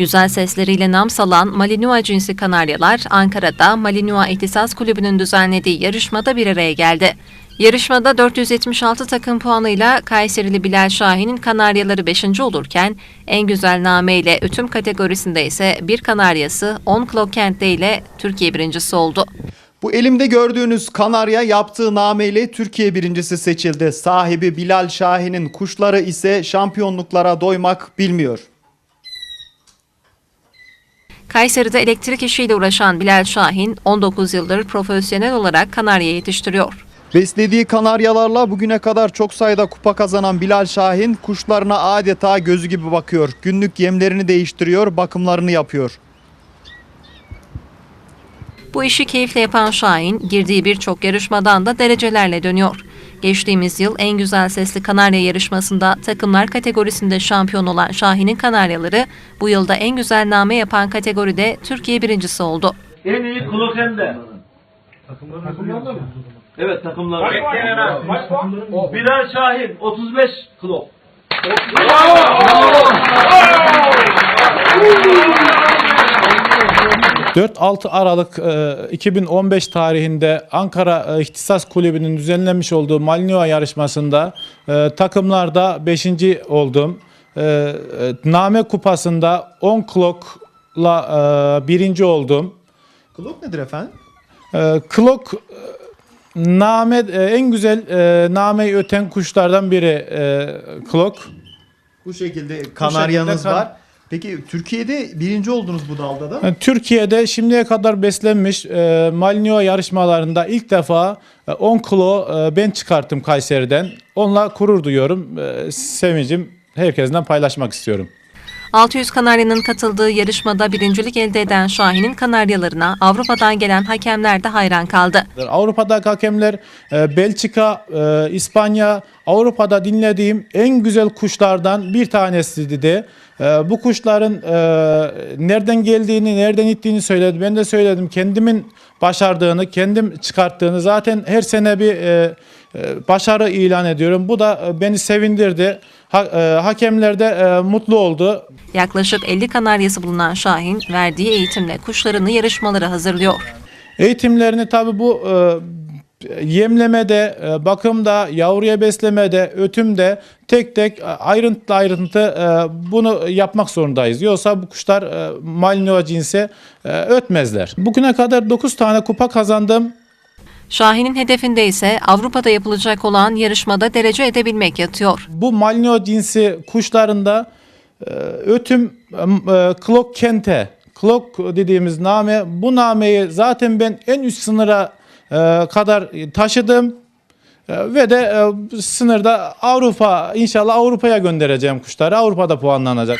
Güzel sesleriyle nam salan Malinois cinsi kanaryalar Ankara'da Malinois İhtisas Kulübü'nün düzenlediği yarışmada bir araya geldi. Yarışmada 476 takım puanıyla Kayserili Bilal Şahin'in kanaryaları 5. olurken en güzel name ile ötüm kategorisinde ise bir kanaryası 10 Clockent'te ile Türkiye birincisi oldu. Bu elimde gördüğünüz kanarya yaptığı nameyle Türkiye birincisi seçildi. Sahibi Bilal Şahin'in kuşları ise şampiyonluklara doymak bilmiyor. Kayseri'de elektrik işiyle uğraşan Bilal Şahin 19 yıldır profesyonel olarak kanarya yetiştiriyor. Beslediği kanaryalarla bugüne kadar çok sayıda kupa kazanan Bilal Şahin kuşlarına adeta gözü gibi bakıyor. Günlük yemlerini değiştiriyor, bakımlarını yapıyor. Bu işi keyifle yapan Şahin, girdiği birçok yarışmadan da derecelerle dönüyor. Geçtiğimiz yıl en güzel sesli kanarya yarışmasında takımlar kategorisinde şampiyon olan Şahin'in kanaryaları bu yılda en güzel name yapan kategoride Türkiye birincisi oldu. En iyi Klokende. Takımlarda mı? Evet takımlarda. Bilal Şahin 35 Klok. 4-6 Aralık e, 2015 tarihinde Ankara e, İhtisas Kulübü'nün düzenlemiş olduğu Malinois yarışmasında e, takımlarda 5. oldum. E, e, Name Kupası'nda 10 klokla e, birinci oldum. Klok nedir efendim? E, e, name e, en güzel e, nameyi öten kuşlardan biri e, klok. Bu şekilde kanaryanız kan- var. Peki Türkiye'de birinci oldunuz bu dalda da. Yani Türkiye'de şimdiye kadar beslenmiş e, Malinois yarışmalarında ilk defa e, 10 kilo e, ben çıkarttım Kayseri'den. Onunla gurur duyuyorum. E, sevincim herkesten paylaşmak istiyorum. 600 Kanarya'nın katıldığı yarışmada birincilik elde eden Şahin'in kanaryalarına Avrupa'dan gelen hakemler de hayran kaldı. Avrupa'daki hakemler e, Belçika, e, İspanya, Avrupa'da dinlediğim en güzel kuşlardan bir tanesi dedi. E, bu kuşların nereden geldiğini, nereden gittiğini söyledi. Ben de söyledim kendimin başardığını, kendim çıkarttığını zaten her sene bir başarı ilan ediyorum. Bu da beni sevindirdi. Ha, hakemler de mutlu oldu. Yaklaşık 50 kanaryası bulunan Şahin verdiği eğitimle kuşlarını yarışmalara hazırlıyor. Eğitimlerini tabi bu e, yemlemede, e, bakımda, yavruya beslemede, ötümde tek tek e, ayrıntı ayrıntı e, bunu yapmak zorundayız. Yoksa bu kuşlar e, Malinois cinsi e, ötmezler. Bugüne kadar 9 tane kupa kazandım. Şahin'in hedefinde ise Avrupa'da yapılacak olan yarışmada derece edebilmek yatıyor. Bu Malinois cinsi kuşlarında ötüm e, Klok Kente, Klok dediğimiz name, bu nameyi zaten ben en üst sınıra e, kadar taşıdım. E, Ve de e, sınırda Avrupa, inşallah Avrupa'ya göndereceğim kuşları. Avrupa'da puanlanacak.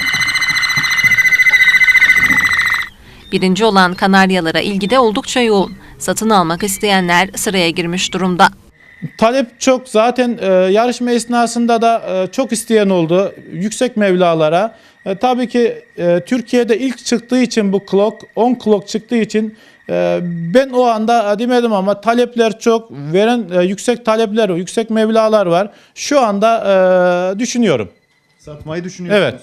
Birinci olan kanaryalara ilgi de oldukça yoğun. Satın almak isteyenler sıraya girmiş durumda. Talep çok. Zaten e, yarışma esnasında da e, çok isteyen oldu. Yüksek mevlalara. E, tabii ki e, Türkiye'de ilk çıktığı için bu clock, 10 clock çıktığı için e, ben o anda demedim ama talepler çok. Veren e, yüksek talepler, yüksek mevlalar var. Şu anda e, düşünüyorum. Satmayı düşünüyorsunuz. Evet.